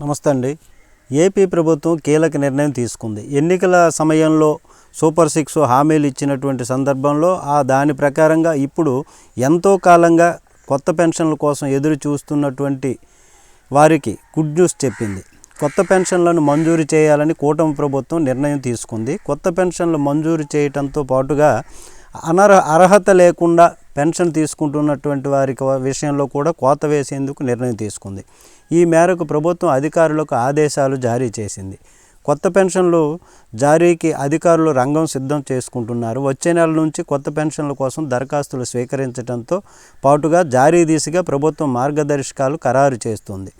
నమస్తే అండి. ఏపీ ప్రభుత్వం కీలక నిర్ణయం తీసుకుంది. ఎన్నికల సమయంలో సూపర్ సిక్స్ హామీలు ఇచ్చినటువంటి సందర్భంలో ఆ దాని ప్రకారంగా ఇప్పుడు ఎంతో కాలంగా కొత్త పెన్షన్ల కోసం ఎదురు చూస్తున్నటువంటి వారికి గుడ్ న్యూస్ చెప్పింది. కొత్త పెన్షన్లను మంజూరు చేయాలని కూటమి ప్రభుత్వం నిర్ణయం తీసుకుంది. కొత్త పెన్షన్లు మంజూరు చేయటంతో పాటుగా అనర్హ అర్హత లేకుండా పెన్షన్ తీసుకుంటున్నటువంటి వారికి విషయంలో కూడా కోత వేసేందుకు నిర్ణయం తీసుకుంది. ఈ మేరకు ప్రభుత్వం అధికారులకు ఆదేశాలు జారీ చేసింది. కొత్త పెన్షన్లు జారీకి అధికారులు రంగం సిద్ధం చేసుకుంటున్నారు. వచ్చే నెల నుంచి కొత్త పెన్షన్ల కోసం దరఖాస్తులు స్వీకరించడంతో పాటుగా జారీ దిశగా ప్రభుత్వం మార్గదర్శకాలు ఖరారు చేస్తుంది.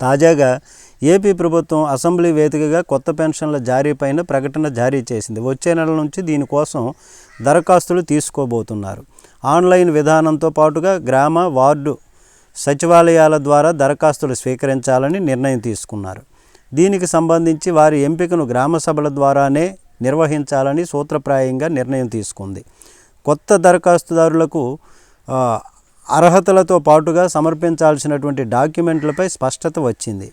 తాజాగా ఏపీ ప్రభుత్వం అసెంబ్లీ వేదికగా కొత్త పెన్షన్ల జారీపైన ప్రకటన జారీ చేసింది. వచ్చే నెల నుంచి దీనికోసం దరఖాస్తులు తీసుకోబోతున్నారు. ఆన్లైన్ విధానంతో పాటుగా గ్రామ వార్డు సచివాలయాల ద్వారా దరఖాస్తులు స్వీకరించాలని నిర్ణయం తీసుకున్నారు. దీనికి సంబంధించి వారి ఎంపికను గ్రామ సభల ద్వారానే నిర్వహించాలని సూత్రప్రాయంగా నిర్ణయం తీసుకుంది. కొత్త దరఖాస్తుదారులకు అర్హతలతో పాటుగా సమర్పించాల్సినటువంటి డాక్యుమెంట్లపై స్పష్టత వచ్చింది.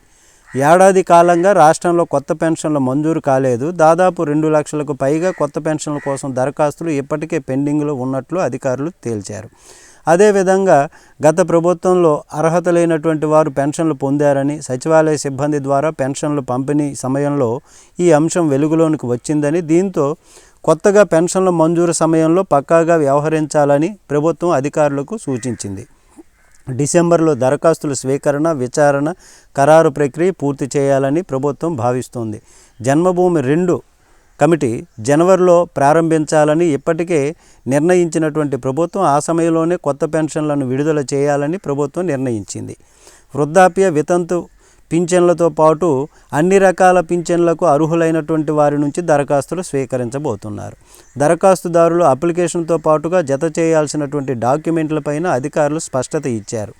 ఏడాది కాలంగా రాష్ట్రంలో కొత్త పెన్షన్లు మంజూరు కాలేదు. దాదాపు రెండు లక్షలకు పైగా కొత్త పెన్షన్ల కోసం దరఖాస్తులు ఇప్పటికే పెండింగ్లో ఉన్నట్లు అధికారులు తేల్చారు. అదేవిధంగా గత ప్రభుత్వంలో అర్హత లేనటువంటి వారు పెన్షన్లు పొందారని సచివాలయ సిబ్బంది ద్వారా పెన్షన్లు పంపిణీ సమయంలో ఈ అంశం వెలుగులోనికి వచ్చిందని దీంతో కొత్తగా పెన్షన్ల మంజూరు సమయంలో పక్కాగా వ్యవహరించాలని ప్రభుత్వం అధికారులకు సూచించింది. డిసెంబర్లో దరఖాస్తుల స్వీకరణ విచారణ ఖరారు ప్రక్రియ పూర్తి చేయాలని ప్రభుత్వం భావిస్తోంది. జన్మభూమి రెండు కమిటీ జనవరిలో ప్రారంభించాలని ఇప్పటికే నిర్ణయించినటువంటి ప్రభుత్వం ఆ సమయంలోనే కొత్త పెన్షన్లను విడుదల చేయాలని ప్రభుత్వం నిర్ణయించింది. వృద్ధాప్య వితంతు పింఛన్లతో పాటు అన్ని రకాల పింఛన్లకు అర్హులైనటువంటి వారి నుంచి దరఖాస్తులు స్వీకరించబోతున్నారు. దరఖాస్తుదారులు అప్లికేషన్తో పాటుగా జత చేయాల్సినటువంటి డాక్యుమెంట్లపైన అధికారులు స్పష్టత ఇచ్చారు.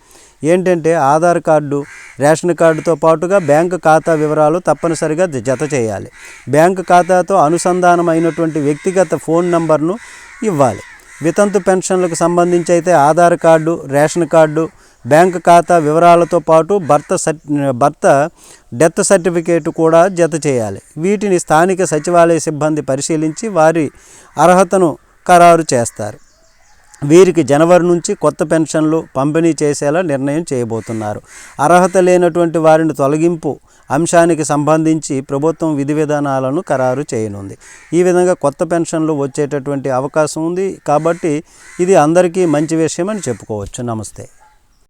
ఏంటంటే ఆధార్ కార్డు రేషన్ కార్డుతో పాటుగా బ్యాంకు ఖాతా వివరాలు తప్పనిసరిగా జత చేయాలి. బ్యాంకు ఖాతాతో అనుసంధానమైనటువంటి వ్యక్తిగత ఫోన్ నంబర్ను ఇవ్వాలి. వితంతు పెన్షన్లకు సంబంధించి అయితే Aadhaar card ration card bank ఖాతా వివరాలతో పాటు భర్త భర్త డెత్ సర్టిఫికేట్ కూడా జత చేయాలి. వీటిని స్థానిక సచివాలయ సిబ్బంది పరిశీలించి వారి అర్హతను ఖరారు చేస్తారు. వీరికి జనవరి నుంచి కొత్త పెన్షన్లు పంపిణీ చేసేలా నిర్ణయం చేయబోతున్నారు. అర్హత లేనటువంటి వారిని తొలగింపు అంశానికి సంబంధించి ప్రభుత్వం విధి విధానాలను ఖరారు చేయనుంది. ఈ విధంగా కొత్త పెన్షన్లు వచ్చేటటువంటి అవకాశం ఉంది కాబట్టి ఇది అందరికీ మంచి విషయం అని చెప్పుకోవచ్చు. నమస్తే.